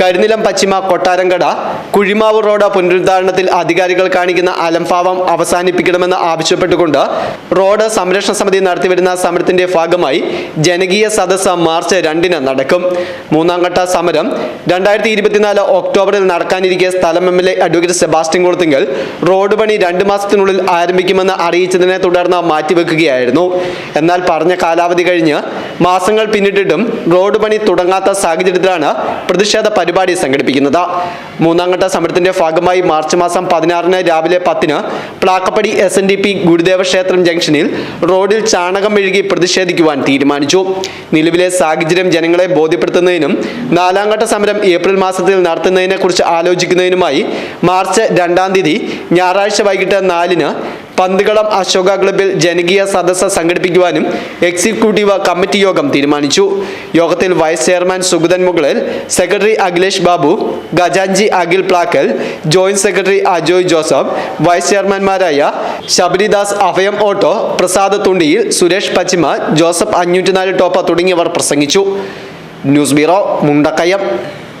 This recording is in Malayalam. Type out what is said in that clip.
കരിനിലം പശ്ചിമ കൊട്ടാരങ്കട കുഴിമാവ് റോഡ് പുനരുദ്ധാരണത്തിൽ അധികാരികൾ കാണിക്കുന്ന അലംഭാവം അവസാനിപ്പിക്കണമെന്ന് ആവശ്യപ്പെട്ടുകൊണ്ട് റോഡ് സംരക്ഷണ സമിതി നടത്തിവരുന്ന സമരത്തിന്റെ ഭാഗമായി ജനകീയ സദസ്സ് മാർച്ച് രണ്ടിന് നടക്കും. മൂന്നാം ഘട്ട സമരം രണ്ടായിരത്തി ഇരുപത്തിനാല് ഒക്ടോബറിൽ നടക്കാനിരിക്കെ സ്ഥലം M L A advocate Sebastian Kulathinkal road പണി രണ്ട് മാസത്തിനുള്ളിൽ ആരംഭിക്കുമെന്ന് അറിയിച്ചതിനെ തുടർന്ന് മാറ്റിവെക്കുകയായിരുന്നു. എന്നാൽ പറഞ്ഞ കാലാവധി കഴിഞ്ഞ് മാസങ്ങൾ പിന്നിട്ടിട്ടും റോഡ് പണി തുടങ്ങാത്ത സാഹചര്യത്തിലാണ് പ്രതിഷേധ പരിപാടി സംഘടിപ്പിക്കുന്നത്. മൂന്നാംഘട്ട സമരത്തിന്റെ ഭാഗമായി മാർച്ച് മാസം പതിനാറിന് രാവിലെ പത്തിന് Plakkappadi S N D P Gurudeva ക്ഷേത്രം ജംഗ്ഷനിൽ റോഡിൽ ചാണകം മെഴുകി പ്രതിഷേധിക്കുവാൻ തീരുമാനിച്ചു. നിലവിലെ സാഹചര്യം ജനങ്ങളെ ബോധ്യപ്പെടുത്തുന്നതിനും നാലാംഘട്ട സമരം ഏപ്രിൽ മാസത്തിൽ നടത്തുന്നതിനെ കുറിച്ച് ആലോചിക്കുന്നതിനുമായി മാർച്ച് രണ്ടാം തീയതി ഞായറാഴ്ച വൈകിട്ട് നാലിന് പന്തികളം അശോക ക്ലബിൽ ജനകീയ സദസ്സ് സംഘടിപ്പിക്കുവാനും എക്സിക്യൂട്ടീവ് കമ്മിറ്റി യോഗം തീരുമാനിച്ചു. യോഗത്തിൽ വൈസ് ചെയർമാൻ സുഗതൻ മുകളിൽ secretary Akhilesh Babu ഖജാൻജി Akhil Plakkal joint secretary Ajoy Joseph vice ചെയർമാൻമാരായ Sabaridas അഭയം ഓട്ടോ പ്രസാദ് തുണ്ടിയിൽ സുരേഷ് പച്ചിമ ജോസഫ് അഞ്ഞൂറ്റിനാല് ടോപ്പ തുടങ്ങിയവർ പ്രസംഗിച്ചു. News bureau Mundakayam.